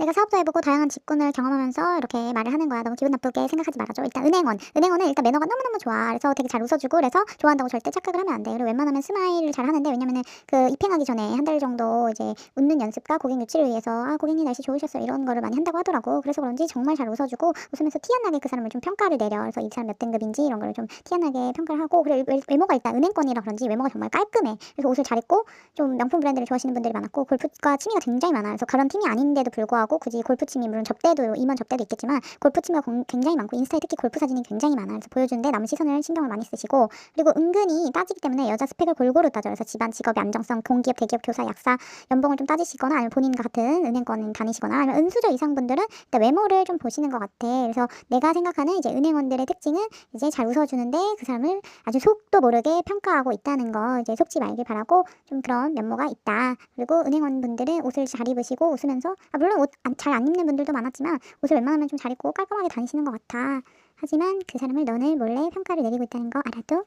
내가 사업도 해보고 다양한 직군을 경험하면서 이렇게 말을 하는 거야. 너무 기분 나쁘게 생각하지 말아줘. 일단 은행원. 은행원은 일단 매너가 너무너무 좋아. 그래서 되게 잘 웃어주고 그래서 좋아한다고 절대 착각을 하면 안 돼. 그리고 웬만하면 스마일을 잘 하는데 왜냐면은 그 입행하기 전에 한 달 정도 이제 웃는 연습과 고객 유치를 위해서 아 고객님 날씨 좋으셨어요 이런 거를 많이 한다고 하더라고. 그래서 그런지 정말 잘 웃어주고 웃으면서 티 안 나게 그 사람을 좀 평가를 내려. 그래서 이 사람 몇 등급인지 이런 거를 좀 티 안 나게 평가를 하고 외- 외모가 일단 은행권이라 그런지 외모가 정말 깔끔해. 그래서 옷을 잘 입고 좀 명품 브랜드를 좋아하시는 분들이 많았고 골프가 취미가 굉장히 많아요. 그래서 그런 팀이 아닌데도 불구하고 굳이 골프 취미 물론 접대도 임원 접대도 있겠지만 골프 취미가 공- 굉장히 많고 인스타에 특히 골프 사진이 굉장히 많아요. 그래서 보여주는데 남 시선을 신경을 많이 쓰시고 그리고 은근히 따지기 때문에 여자 스펙을 골고루 따져요. 그래서 집안, 직업의 안정성, 공기업, 대기업, 교사, 약사 연봉을 좀 따지시거나 아니면 본인과 같은 은행권 다니시거나 아니면 은수저 이상 분들은 일단 외모를 좀 보시는 것 같아. 그래서 내가 생각하는 이제 은행원들의 특징은 이제 잘 웃어주는데 그 사람을 아주 속도 모르게 평가하고 있다는 거 이제 속지 말길 바라고 좀 그런 면모가 있다. 그리고 은행원 분들은 옷을 잘 입으시고 웃으면서 아 물론 옷잘 안 입는 분들도 많았지만 옷을 웬만하면 좀 잘 입고 깔끔하게 다니시는 것 같아. 하지만 그 사람을 너는 몰래 평가를 내리고 있다는 거 알아도